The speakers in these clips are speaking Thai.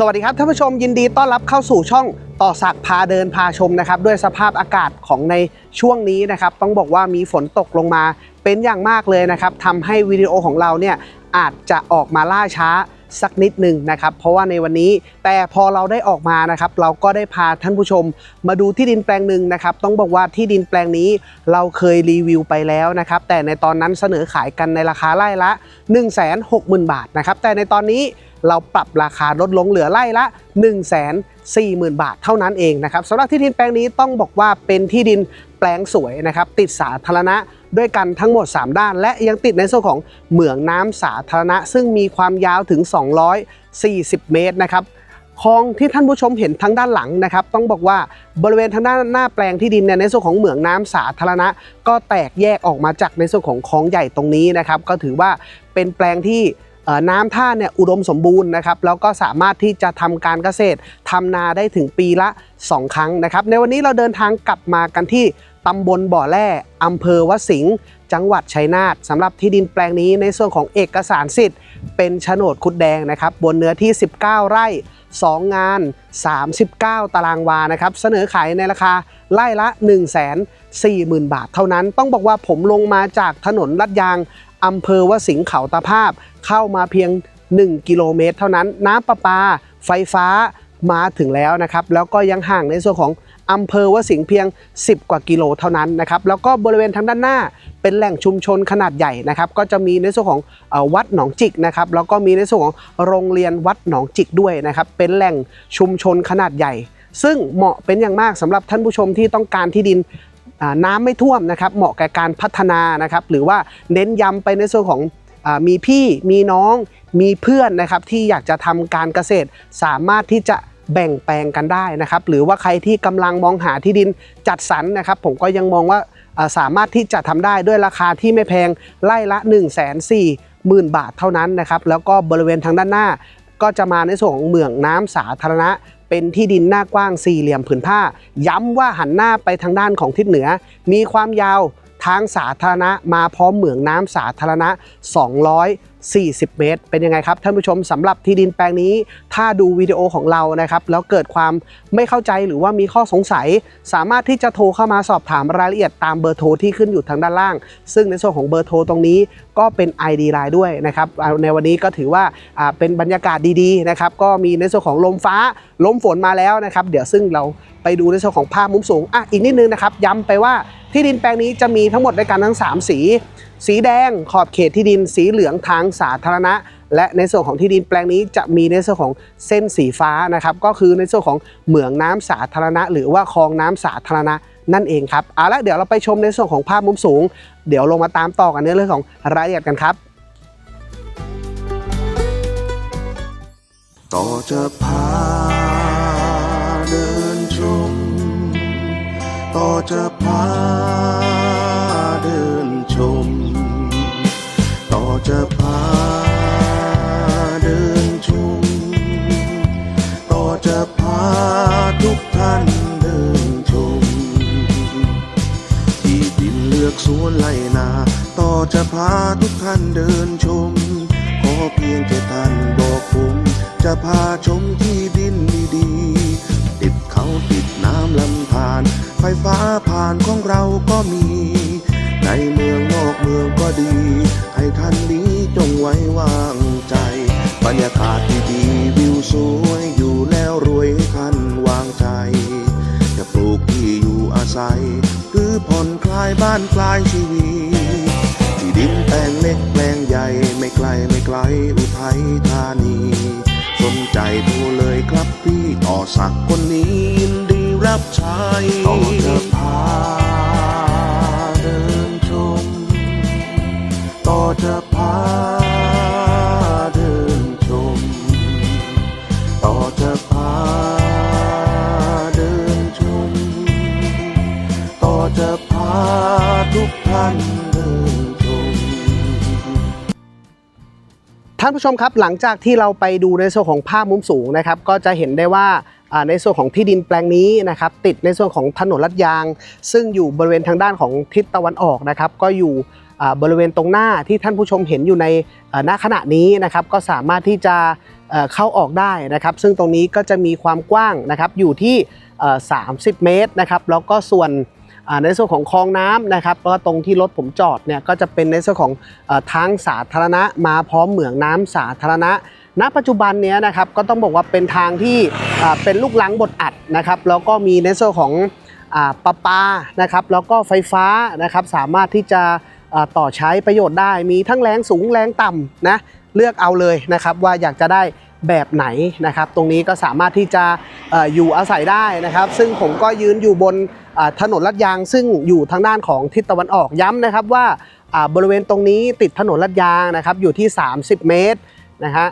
สวัสดีครับท่านผู้ชมยินดีต้อนรับเข้าสู่ช่องต่อสักพาเดินพาชมนะครับด้วยสภาพอากาศของในช่วงนี้นะครับต้องบอกว่ามีฝนตกลงมาเป็นอย่างมากเลยนะครับทำให้วิดีโอของเราเนี่ยอาจจะออกมาล่าช้าสักนิดหนึ่งนะครับ เพราะว่าในวันนี้แต่พอเราได้ออกมานะครับ เราก็ได้พาท่านผู้ชม มาดูที่ดินแปลงหนึ่งนะครับ ต้องบอกว่าที่ดินแปลงนี้เราเคยรีวิวไปแล้วนะครับ แต่ในตอนนั้นเสนอขายกันในราคาไร่ละ 160,000 บาทนะครับ แต่ในตอนนี้ เราปรับราคาลดลงเหลือไร่ละ 140,000 บาทเท่านั้นเองนะครับสำหรับที่ดินแปลงนี้ต้องบอกว่าเป็นที่ดินแปลงสวยนะครับติดสาธารณะด้วยกันทั้งหมด 3 ด้าน และยังติดในส่วนของเหมืองน้ำสาธารณะ ซึ่งมีความยาวถึง 240 เมตรนะครับคลองที่ท่านผู้ชมเห็นทางด้านหลังนะครับ ต้องบอกว่าบริเวณทางด้านหน้าแปลงที่ดินเนี่ยในส่วนของเหมืองน้ำสาธารณะ ก็แตกแยกออกมาจากในส่วนของคลองใหญ่ตรงนี้นะครับ ก็ถือว่าเป็นแปลงที่ น้ำท่าเนี่ยอุดมสมบูรณ์นะครับแล้วก็สามารถที่จะทำการเกษตรทำนาได้ถึงปีละ 2 ครั้งนะครับ ในวันนี้เราเดินทางกลับมากันที่ตำบลบ่อแร่อำเภอวสิงห์จังหวัดชัยนาทสำหรับที่ดินแปลงนี้ในส่วนของเอกสารสิทธิ์ เป็นโฉนดคุดแดงนะครับ บนเนื้อที่ 19 ไร่ 2 งาน 39 ตารางวานะครับ เสนอขายในราคาไร่ละ 1 4 0 0 0 0 บาทเท่านั้น ต้องบอกว่าผมลงมาจากถนนลัดยางอำเภอวสิงห์เขาตาภาพ เข้ามาเพียง 1 กิโลเมตร เท่านั้นน้ำประปา ไฟฟ้ามาถึงแล้วนะครับ แล้วก็ยังห่างในส่วนของอำเภอวสิงห์เพียง 10 กว่ากิโลเท่านั้นนะครับ แล้วก็บริเวณทางด้านหน้าเป็นแหล่งชุมชนขนาดใหญ่นะครับ ก็จะมีในส่วนของวัดหนองจิกนะครับ แล้วก็มีในส่วนของโรงเรียนวัดหนองจิกด้วยนะครับ เป็นแหล่งชุมชนขนาดใหญ่ ซึ่งเหมาะเป็นอย่างมากสำหรับท่านผู้ชมที่ต้องการที่ดินน้ำไม่ท่วมนะครับ เหมาะแก่การพัฒนานะครับ หรือว่าเน้นย้ำไปในส่วนของ มีพี่มีน้องมีเพื่อนนะครับที่อยากจะทำการเกษตร สามารถที่จะแบ่งแปลงกันได้นะครับ หรือว่าใครที่กำลังมองหาที่ดินจัดสรรนะครับ ผมก็ยังมองว่าสามารถที่จะทำได้ด้วยราคาที่ไม่แพงไร่ละ 1 4 0 0 0 0 บาทเท่านั้นนะครับ แล้วก็บริเวณทางด้านหน้า ก็จะมาในส่วนของเหมืองน้ำสาธารณะเป็นที่ดินหน้ากว้างสี่เหลี่ยมผืนผ้า ย้ำว่าหันหน้าไปทางด้านของทิศเหนือ มีความยาว ทางสาธารณะมาพร้อมเหมืองน้ำสาธารณะ40 เมตร เป็นยังไงครับท่านผู้ชมสำหรับที่ดินแปลงนี้ ถ้าดูวิดีโอของเรานะครับ แล้วเกิดความไม่เข้าใจหรือว่ามีข้อสงสัย สามารถที่จะโทรเข้ามาสอบถามรายละเอียดตามเบอร์โทรที่ขึ้นอยู่ทางด้านล่าง ซึ่งในส่วนของเบอร์โทรตรงนี้ก็เป็น ID Line ด้วยนะครับในวันนี้ก็ถือว่าอ่าเป็นบรรยากาศดีๆนะครับก็มีในส่วนของลมฟ้าลมฝนมาแล้วนะครับ เดี๋ยวซึ่งเราไปดูในส่วนของภาพมุมสูงอะอีกนิดนึงนะครับย้ำไปว่าที่ดินแปลงนี้จะมีทั้งหมดด้วยกันทั้ง 3 สี สีแดงขอบเขตที่ดินสีเหลืองทางสาธารณะ และในส่วนของที่ดินแปลงนี้จะมีในส่วนของเส้นสีฟ้านะครับ ก็คือในส่วนของเหมืองน้ำสาธารณะ หรือว่าคลองน้ำสาธารณะนั่นเองครับเอาละเดี๋ยวเราไปชมในส่วนของภาพมุมสูง เดี๋ยวลงมาตามต่อกันในเรื่องของรายละเอียดกันครับ ต่อจะพาเดินชม ต่อจะพา จะพาเดินชมต่อจะพาทุกท่านเดินชม ที่ดินเลือกสวนไล่นาต่อจะพาทุกท่านเดินชม ขอเพียงแค่ท่านบอกผม จะพาชมที่ดินดีๆติดเขาติดน้ำลำธารไฟฟ้าผ่านของเราก็มี ในเมืองนอกเมืองก็ดี บรรยากาศดีๆวิวสวยอยู่แล้วรวยให้ท่านวางใจ จะปลูกที่อยู่อาศัย หรือผ่อนคลายบ้านคลายชีวิตที่ดินแปลงเล็กแปลงใหญ่ไม่ไกลไม่ไกลอุทัยธานีสนใจโทรเลยครับพี่ต่อสักคนนี้ยินดีรับใช้ต่อจะพาเดินชมต่อจะพาานท่านผู้ชมครับหลังจากที่เราไปดูในส่วนของภาพมุมสูงนะครับก็จะเห็นได้ว่าในส่วนของที่ดินแปลงนี้นะครับติดในส่วนของถนนลัดยาง ซึ่งอยู่บริเวณทางด้านของทิศตะวันออกนะครับก็อยู่บริเวณตรงหน้าที่ท่านผู้ชมเห็นอยู่ในอ่าขณะนี้นะครับก็สามารถที่จะเข้าออกได้นะครับ ซึ่งตรงนี้ก็จะมีความกว้างนะครับอยู่ที่ 30 เมตรนะครับแล้วก็ส่วน ในส่วนของคลองน้ำนะครับแล้วก็ตรงที่รถผมจอดเนี่ยก็จะเป็นในส่วนของทางสาธารณะมาพร้อมเหมืองน้ำสาธารณะ ณ ปัจจุบันเนี้ยนะครับก็ต้องบอกว่าเป็นทางที่เป็นลูกลังบดอัดนะครับแล้วก็มีในส่วนของอ่าประปานะครับแล้วก็ไฟฟ้านะครับสามารถที่จะต่อใช้ประโยชน์ได้ มีทั้งแรงสูงแรงต่ำนะเลือกเอาเลยนะครับว่าอยากจะได้แบบไหนนะครับ ตรงนี้ก็สามารถที่จะอยู่อาศัยได้นะครับ ซึ่งผมก็ยืนอยู่บน ถนนลาดยางซึ่งอยู่ทางด้านของทิศตะวันออกย้ำนะครับว่าบริเวณตรงนี้ติดถนนลาดยางนะครับอยู่ที่ 30 เมตรนะฮะ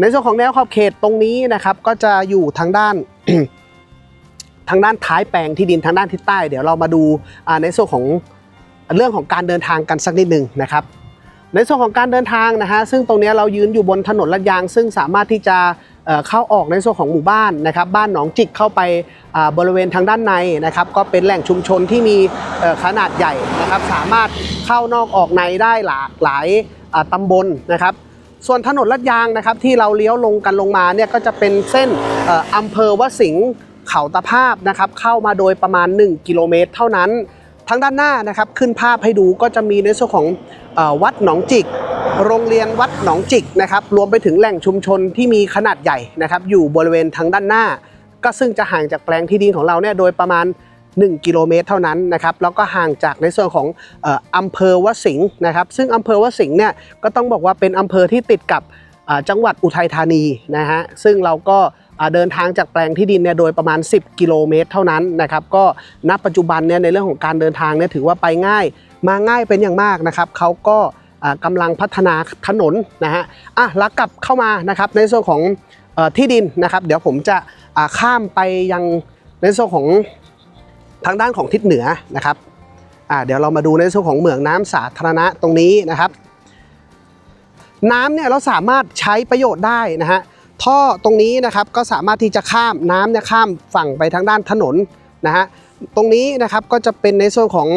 ในส่วนของแนวขอบเขตตรงนี้นะครับก็จะอยู่ทางด้านทางด้านท้ายแปลงที่ดินทางด้านทิศใต้ เดี๋ยวเรามาดูในส่วนของเรื่องของการเดินทางกันสักนิดหนึ่งนะครับ ในส่วนของการเดินทางนะฮะซึ่งตรงนี้เรายืนอยู่บนถนนลาดยาง ซึ่งสามารถที่จะ เข้าออกในส่วนของหมู่บ้านนะครับบ้านหนองจิกเข้าไปบริเวณทางด้านในนะครับก็เป็นแหล่งชุมชนที่มีขนาดใหญ่นะครับสามารถเข้านอกออกในได้หลากหลายตำบลนะครับ ส่วนถนนลาดยางนะครับที่เราเลี้ยวลงกันลงมาเนี่ยก็จะเป็นเส้นอำเภอวสิงห์เขาตะภาพนะครับเข้ามาโดยประมาณ 1 กิโลเมตร เท่านั้นทางด้านหน้านะครับขึ้นภาพให้ดูก็จะมีในส่วนของอวัดหนองจิก โรงเรียนวัดหนองจิกนะครับรวมไปถึงแหล่งชุมชนที่มีขนาดใหญ่นะครับอยู่บริเวณทางด้านหน้า ก็ซึ่งจะห่างจากแปลงที่ดินของเราเนี่ยโดยประมาณ 1 กิโลเมตรเท่านั้นนะครับแล้วก็ห่างจากในส่วนของออำเภอวสิงห์นะครับซึ่งอำเภอวสิงห์เนี่ยก็ต้องบอกว่าเป็นอำเภอที่ติดกับจังหวัดอุทัยธานีนะฮะซึ่งเราก็เดินทางจากแปลงที่ดินเนี่ยโดยประมาณ 10 กิโลเมตรเท่านั้นนะครับก็ณปัจจุบันเนี่ยในเรื่องของการเดินทางเนี่ยถือว่าไปง่าย มาง่ายเป็นอย่างมากนะครับเขาก็ กำลังพัฒนาถนนนะฮะอะแล้วกลับเข้ามานะครับในส่วนของอที่ดินนะครับ เดี๋ยวผมจะข้ามไปยังในส่วนของทางด้านของทิศเหนือนะครับอ่าเดี๋ยวเรามาดูในส่วนของเหมืองน้ำสาธารณะตรงนี้นะครับ น้ำเนี่ยเราสามารถใช้ประโยชน์ได้นะฮะท่อตรงนี้นะครับก็สามารถที่จะข้ามน้ำเนี่ยข้ามฝั่งไปทางด้านถนนนะฮะตรงนี้นะครับก็จะเป็นในส่วนของ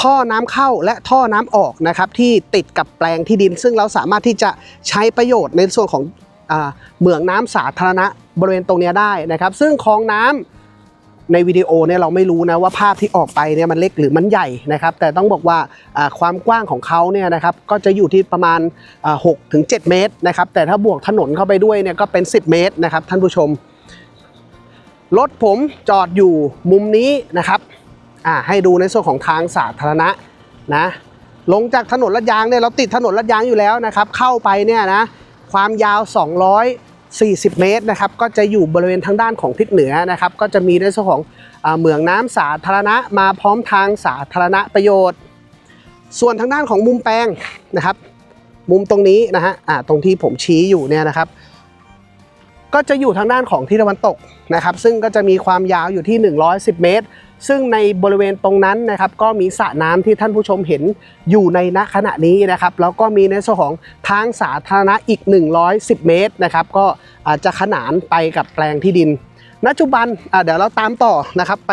ท่อน้ำเข้าและท่อน้ำออกนะครับที่ติดกับแปลงที่ดิน ซึ่งเราสามารถที่จะใช้ประโยชน์ในส่วนของเหมืองน้ำสาธารณะบริเวณตรงนี้ได้นะครับ ซึ่งคลองน้ำในวิดีโอเนี่ยเราไม่รู้นะว่าภาพที่ออกไปเนี่ยมันเล็กหรือมันใหญ่นะครับ แต่ต้องบอกว่าอ่าความกว้างของเขาเนี่ยนะครับก็จะอยู่ที่ประมาณ6ถึง7เมตรนะครับแต่ถ้าบวกถนนเข้าไปด้วยเนี่ยก็เป็น 10 เมตรนะครับท่านผู้ชมรถผมจอดอยู่มุมนี้นะครับ อ่าให้ดูในส่วนของทางสาธารณะนะลงจากถนนลาดยางเนี่ยเราติดถนนลาดยางอยู่แล้วนะครับ เข้าไปเนี่ยนะความยาว 240 เมตรนะครับก็จะอยู่บริเวณทางด้านของทิศเหนือนะครับ ก็จะมีในส่วนของเหมืองน้ำสาธารณะมาพร้อมทางสาธารณประโยชน์ ส่วนทางด้านของมุมแปลงนะครับ มุมตรงนี้นะฮะอ่าตรงที่ผมชี้อยู่เนี่ยนะครับ ก็จะอยู่ทางด้านของทิศตะวันตกนะครับ ซึ่งก็จะมีความยาวอยู่ที่ 110 เมตร ซึ่งในบริเวณตรงนั้นนะครับก็มีสระน้ำที่ท่านผู้ชมเห็นอยู่ในณขณะนี้นะครับแล้วก็มีในส่วนของทางสาธารณะอีก 110 เมตรนะครับก็อาจจะขนานไปกับแปลงที่ดินณปัจจุบันเดี๋ยวเราตามต่อนะครับไป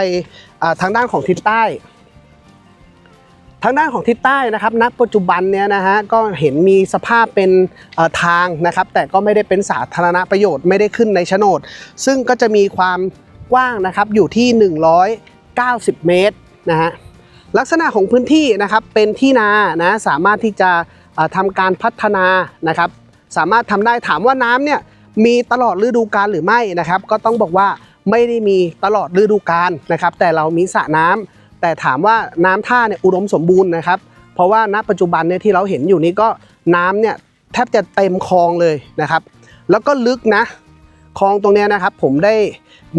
ทางด้านของทิศใต้ ทางด้านของทิศใต้นะครับณปัจจุบันเนี่ยนะฮะก็เห็นมีสภาพเป็นทางนะครับ แต่ก็ไม่ได้เป็นสาธารณประโยชน์ไม่ได้ขึ้นในโฉนด ซึ่งก็จะมีความกว้างนะครับอยู่ที่ 90 เมตรนะฮะลักษณะของพื้นที่นะครับเป็นที่นานะสามารถที่จะเอ่อทำการพัฒนานะครับ สามารถทำได้ถามว่าน้ำเนี่ยมีตลอดฤดูกาลหรือไม่นะครับ ก็ต้องบอกว่าไม่ได้มีตลอดฤดูกาลนะครับ แต่เรามีสระน้ำแต่ถามว่าน้ำท่าเนี่ยอุดมสมบูรณ์นะครับ เพราะว่าณปัจจุบันเนี่ยที่เราเห็นอยู่นี้ก็น้ำเนี่ยแทบจะเต็มคลองเลยนะครับ แล้วก็ลึกนะ คลองตรงนี้นะครับผมได้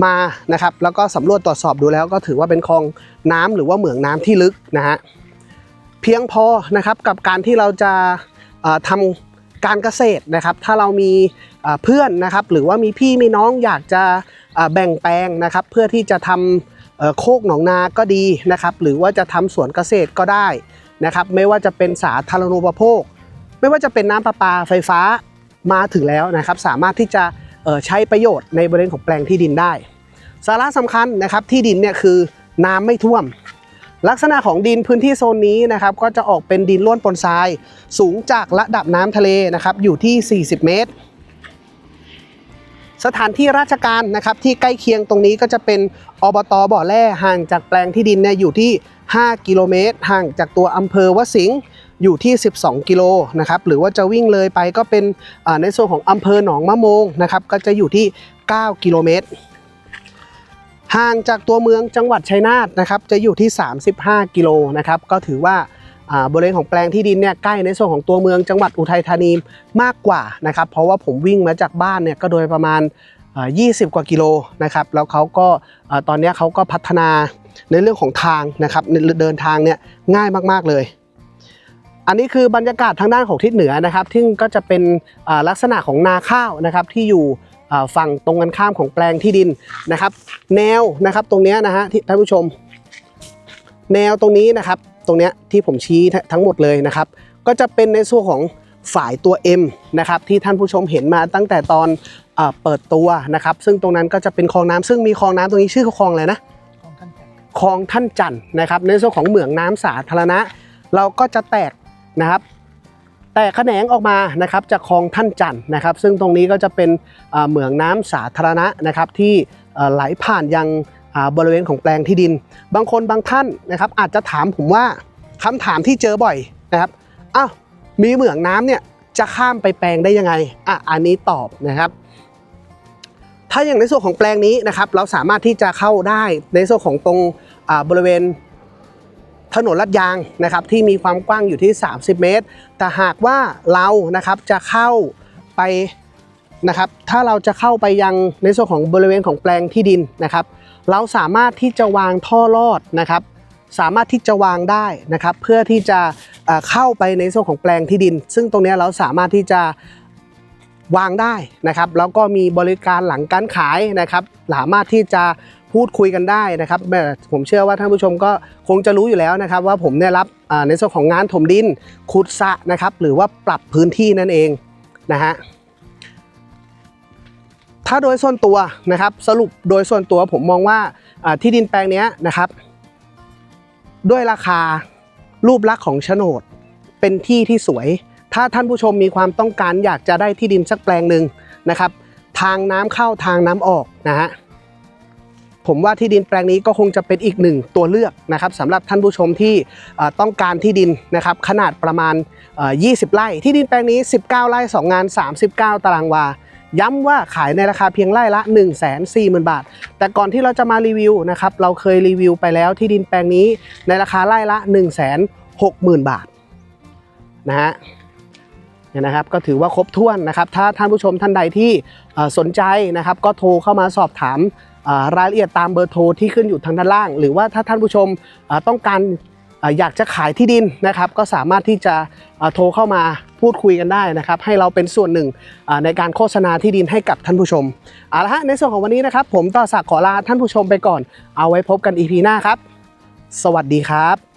มานะครับแล้วก็สำรวจตรวจสอบดูแล้ว ก็ถือว่าเป็นคลองน้ำหรือว่าเหมืองน้ำที่ลึกนะฮะเพียงพอนะครับกับการที่เราจะเอ่อทำการเกษตรนะครับ ถ้าเรามีเพื่อนนะครับ หรือว่ามีพี่มีน้องอยากจะแบ่งแปลงนะครับ เพื่อที่จะทำเอ่อโคกหนองนาก็ดีนะครับ หรือว่าจะทำสวนเกษตรก็ได้นะครับ ไม่ว่าจะเป็นสาธารณูปโภค ไม่ว่าจะเป็นน้ำประปาไฟฟ้ามาถึงแล้วนะครับ สามารถที่จะ ใช้ประโยชน์ในบริเวณของแปลงที่ดินได้ สาระสำคัญนะครับที่ดินเนี่ยคือน้ำไม่ท่วม ลักษณะของดินพื้นที่โซนนี้นะครับก็จะออกเป็นดินล้วนปนทราย สูงจากระดับน้ำทะเลนะครับอยู่ที่ 40 เมตร สถานที่ราชการนะครับที่ใกล้เคียงตรงนี้ก็จะเป็นอบตบ่อแร่ห่างจากแปลงที่ดินเนี่ยอยู่ที่ 5 กิโลเมตร ห่างจากตัวอำเภอวสิงห์ อยู่ที่ 12 กิโลนะครับหรือว่าจะวิ่งเลยไปก็เป็นในส่วนของอำเภอหนองมะโมงนะครับก็จะอยู่ที่ 9 กิโลเมตรห่างจากตัวเมืองจังหวัดชัยนาทนะครับจะอยู่ที่ 35 กิโลนะครับก็ถือว่าบริเวณของแปลงที่ดินเนี่ยใกล้ในส่วนของตัวเมืองจังหวัดอุทัยธานีมากกว่านะครับเพราะว่าผมวิ่งมาจากบ้านเนี่ยก็โดยประมาณอ่า20 กว่ากิโลนะครับแล้วเขาก็ตอนนี้เขาก็พัฒนาในเรื่องของทางนะครับเดินทางเนี่ยง่ายมากๆเลย อันนี้คือบรรยากาศทางด้านของทิศเหนือนะครับที่งก็จะเป็นลักษณะของนาข้าวนะครับที่อยู่ฝั่งตรงกันข้ามของแปลงที่ดินนะครับ แนวนะครับตรงนี้นะฮะที่ท่านผู้ชม แนวตรงนี้นะครับตรงเนี้ยที่ผมชี้ทั้งหมดเลยนะครับ ก็จะเป็นในส่วนของฝ่ายตัว M นะครับที่ท่านผู้ชมเห็นมาตั้งแต่ตอนเปิดตัวนะครับ ซึ่งตรงนั้นก็จะเป็นคลองน้ำซึ่งมีคลองน้ำตรงนี้ชื่อคลองอะไรนะของท่านจัดคลองท่านจันทร์นะครับ ในส่วนของเหมืองน้ำสาธารณะ เราก็จะแตก นะครับแตกแขนงออกมานะครับจากคลองท่านจันทร์นะครับ ซึ่งตรงนี้ก็จะเป็นเหมืองน้ำสาธารณะนะครับที่ไหลผ่านยังบริเวณของแปลงที่ดิน บางคนบางท่านนะครับอาจจะถามผมว่าคำถามที่เจอบ่อยนะครับอ้าวมีเหมืองน้ำเนี่ยจะข้ามไปแปลงได้ยังไงอะอันนี้ตอบนะครับ ถ้าอย่างในส่วนของแปลงนี้นะครับ เราสามารถที่จะเข้าได้ในส่วนของตรงบริเวณ ถนนลาดยางนะครับที่มีความกว้างอยู่ที่ 30 เมตร แต่หากว่าเรานะครับจะเข้าไปนะครับถ้าเราจะเข้าไปยังในส่วนของบริเวณของแปลงที่ดินนะครับ เราสามารถที่จะวางท่อลอดนะครับ สามารถที่จะวางได้นะครับ เพื่อที่จะเข้าไปในส่วนของแปลงที่ดิน ซึ่งตรงนี้เราสามารถที่จะวางได้นะครับ แล้วก็มีบริการหลังการขายนะครับ สามารถที่จะ พูดคุยกันได้นะครับผมเชื่อว่าท่านผู้ชมก็คงจะรู้อยู่แล้วนะครับว่าผมได้รับในส่วนของงานถมดินขุดสะนะครับหรือว่าปรับพื้นที่นั่นเองนะฮะถ้าโดยส่วนตัวนะครับสรุปโดยส่วนตัวผมมองว่าที่ดินแปลงนี้นะครับ ด้วยราคารูปลักษณ์ของโฉนดเป็นที่ที่สวย ถ้าท่านผู้ชมมีความต้องการอยากจะได้ที่ดินสักแปลงหนึ่งนะครับ ทางน้ำเข้าทางน้ำออกนะฮะ ผมว่าที่ดินแปลงนี้ก็คงจะเป็นอีกหนึ่งตัวเลือกนะครับสำหรับท่านผู้ชมที่ต้องการที่ดินนะครับขนาดประมาณ 20 ไร่ ที่ดินแปลงนี้ 19 ไร่ 2 งาน 39 ตารางวาย้ำว่าขายในราคาเพียงไร่ละ 1 4 0 0 0 0 บาท แต่ก่อนที่เราจะมารีวิวนะครับเราเคยรีวิวไปแล้วที่ดินแปลงนี้ในราคาไร่ละ 1 6 0 0 0 0 บาทนะฮะเนี่ยนะครับก็ถือว่าครบถ้วนนะครับถ้าท่านผู้ชมท่านใดที่สนใจนะครับก็โทรเข้ามาสอบถาม รายละเอียดตามเบอร์โทรที่ขึ้นอยู่ทางด้านล่าง หรือว่าถ้าท่านผู้ชมต้องการอยากจะขายที่ดินนะครับ ก็สามารถที่จะโทรเข้ามาพูดคุยกันได้นะครับ ให้เราเป็นส่วนหนึ่งในการโฆษณาที่ดินให้กับท่านผู้ชมเอาละฮะในส่วนของวันนี้นะครับ ผมต่อสักขอลาท่านผู้ชมไปก่อน เอาไว้พบกัน EP หน้าครับ สวัสดีครับ